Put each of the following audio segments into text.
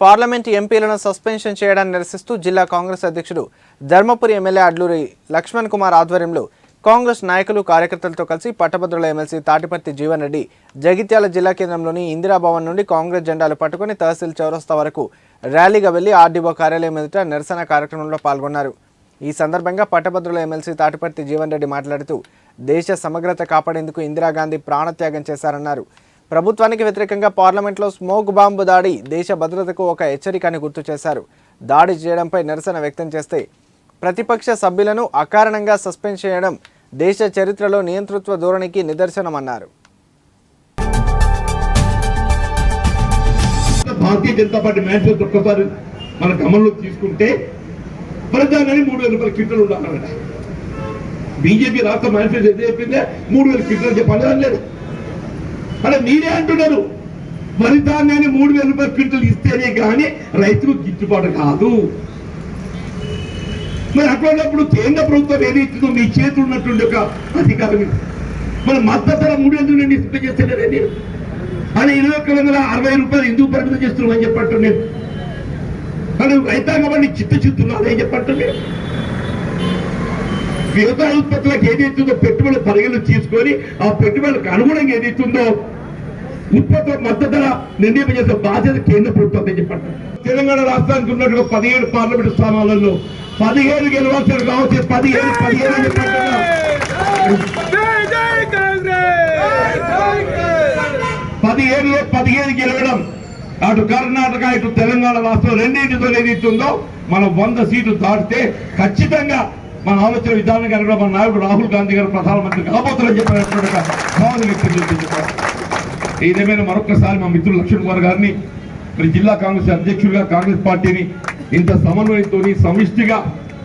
Parliament ఎంపీలను suspension చేయడాన్ని నిరసిస్తూ జిల్లా కాంగ్రెస్ అధ్యక్షుడు ధర్మపురి ఎమ్మెల్యే అడ్లూరి లక్ష్మణ్ కుమార్ ఆధ్వర్యంలో కాంగ్రెస్ నాయకులు కార్యకర్తలతో కలిసి పట్టభద్రుల ఎమ్మెల్సీ తాటిపర్తి జీవన్ రెడ్డి జగిత్యాల జిల్లా కేంద్రంలోని ఇందిరాభవన్ నుండి కాంగ్రెస్ జెండాలు పట్టుకుని తహసీల్ చౌరస్తా వరకు ర్యాలీగా వెళ్ళి ఆర్డీఓ కార్యాలయం ఎదుట నిరసన కార్యక్రమంలో పాల్గొన్నారు. ఈ సందర్భంగా పట్టభద్రుల ఎమ్మెల్సీ తాటిపర్తి జీవన్ రెడ్డి మాట్లాడుతూ దేశ సమగ్రత కాపాడేందుకు ఇందిరాగాంధీ ప్రాణత్యాగం చేశారన్నారు. ప్రభుత్వానికి వ్యతిరేకంగా పార్లమెంట్లో స్మోక్ బాంబు దాడి దేశ భద్రతకు ఒక హెచ్చరిక అని గుర్తు చేశారు. దాడి చేయడంపై నిరసన వ్యక్తం చేస్తే ప్రతిపక్ష సభ్యులను అకారణంగా సస్పెండ్ చేయడం దేశ చరిత్రలో నియంతృత్వ ధోరణికి నిదర్శనమన్నారు. భారతీయ జనతా పార్టీ మేనిఫెస్టో ఒక్కసారి మన గమనంలో తీసుకుంటే ప్రజాన్ని మూడు వేల రూపాయల కిట్లు ఉండాలన్నమాట. బీజేపీ రాష్ట్ర మేనిఫెస్టో ఏది చెప్పిందే మూడు వేల కిట్లు చెప్పాలి లేదు. అంటే మీరే అంటున్నారు. వరి ధాన్యాన్ని మూడు వేల రూపాయల క్వింటల్ ఇస్తేనే కానీ రైతులు గిట్టుబాటు కాదు. మరి అటువంటిప్పుడు కేంద్ర ప్రభుత్వం ఏదైతుందో మీ చేతులు ఉన్నటువంటి ఒక అధికారం మన మరి మద్దతు ధర మూడు వేలు నుండి సిద్ధం చేస్తలేదే అని ఇరవై ఒక్క వందల అరవై రూపాయలు ఎందుకు పరిమితం చేస్తున్నాం అని చెప్పట్టు నేను అని రైతాంగం అని చిత్త అని చెప్పట్టు నేను వ్యవసాయ ఉత్పత్తులకు ఏదైతుందో పెట్టుబడులు పరిగణలు తీసుకొని ఆ పెట్టుబడులకు అనుగుణంగా ఏదైతుందో ఉత్పత్తుల మద్దతు ధర నిర్ణయం చేసే బాధ్యత కేంద్ర ప్రభుత్వం చెప్పండి. తెలంగాణ రాష్ట్రానికి ఉన్నట్టుగా పదిహేడు పార్లమెంట్ స్థానాలలో పదిహేడు గెలవాల్సిన కావచ్చు పదిహేడు పదిహేడు అని పదిహేడులో పదిహేను గెలవడం అటు కర్ణాటక ఇటు తెలంగాణ రాష్ట్రం రెండింటితో ఏదైతుందో మనం వంద సీట్లు దాటితే ఖచ్చితంగా మన ఆలోచన విధానం గారు కూడా మన నాయకుడు రాహుల్ గాంధీ గారు ప్రధానమంత్రి కాబోతులని చెప్పినటువంటి భావన వ్యక్తం చెప్పారు. ఏదేమైనా మరొకసారి మా మిత్రులు లక్ష్మణ్ కుమార్ గారిని మరి జిల్లా కాంగ్రెస్ అధ్యక్షుడిగా కాంగ్రెస్ పార్టీని ఇంత సమన్వయంతో సమిష్టిగా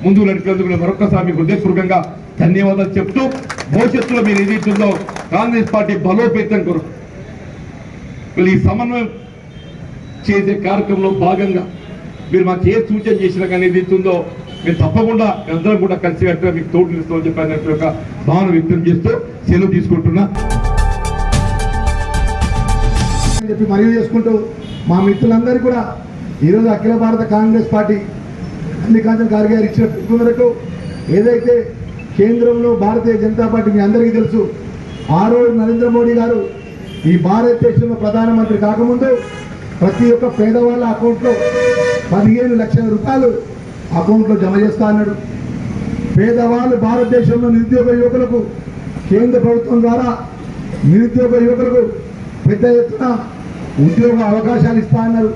ముందు నడిపేందుకు మరొకసారి మీకు హృదయపూర్వకంగా ధన్యవాదాలు చెప్తూ భవిష్యత్తులో మీరు ఏదైతుందో కాంగ్రెస్ పార్టీ బలోపేతం కొరకు వీళ్ళు ఈ సమన్వయం చేసే కార్యక్రమంలో భాగంగా మీరు మాకు ఏ సూచన చేసినా కానీ ఏదైతుందో మీరు తప్పకుండా అందరం కూడా కలిసి మీకు తోడు నిలుస్తామని చెప్పినట్టు ఒక భావన వ్యక్తం చేస్తూ సెలవు తీసుకుంటున్నా. చెప్పి మరియు చేసుకుంటూ మా మిత్రులందరూ కూడా ఈరోజు అఖిల భారత కాంగ్రెస్ పార్టీ మల్లికార్జున ఖార్గే గారు ఇచ్చిన పిలుపు మేరకు ఏదైతే కేంద్రంలో భారతీయ జనతా పార్టీ మీ అందరికీ తెలుసు ఆ రోజు నరేంద్ర మోడీ గారు ఈ భారతదేశంలో ప్రధానమంత్రి కాకముందు ప్రతి ఒక్క పేదవాళ్ళ అకౌంట్లో పదిహేను లక్షల రూపాయలు అకౌంట్లో జమ చేస్తా అన్నాడు. పేదవాళ్ళు భారతదేశంలో నిరుద్యోగ యువకులకు కేంద్ర ప్రభుత్వం ద్వారా నిరుద్యోగ యువకులకు పెద్ద ఎత్తున ఉద్యోగ అవకాశాలు ఇస్తా అన్నారు.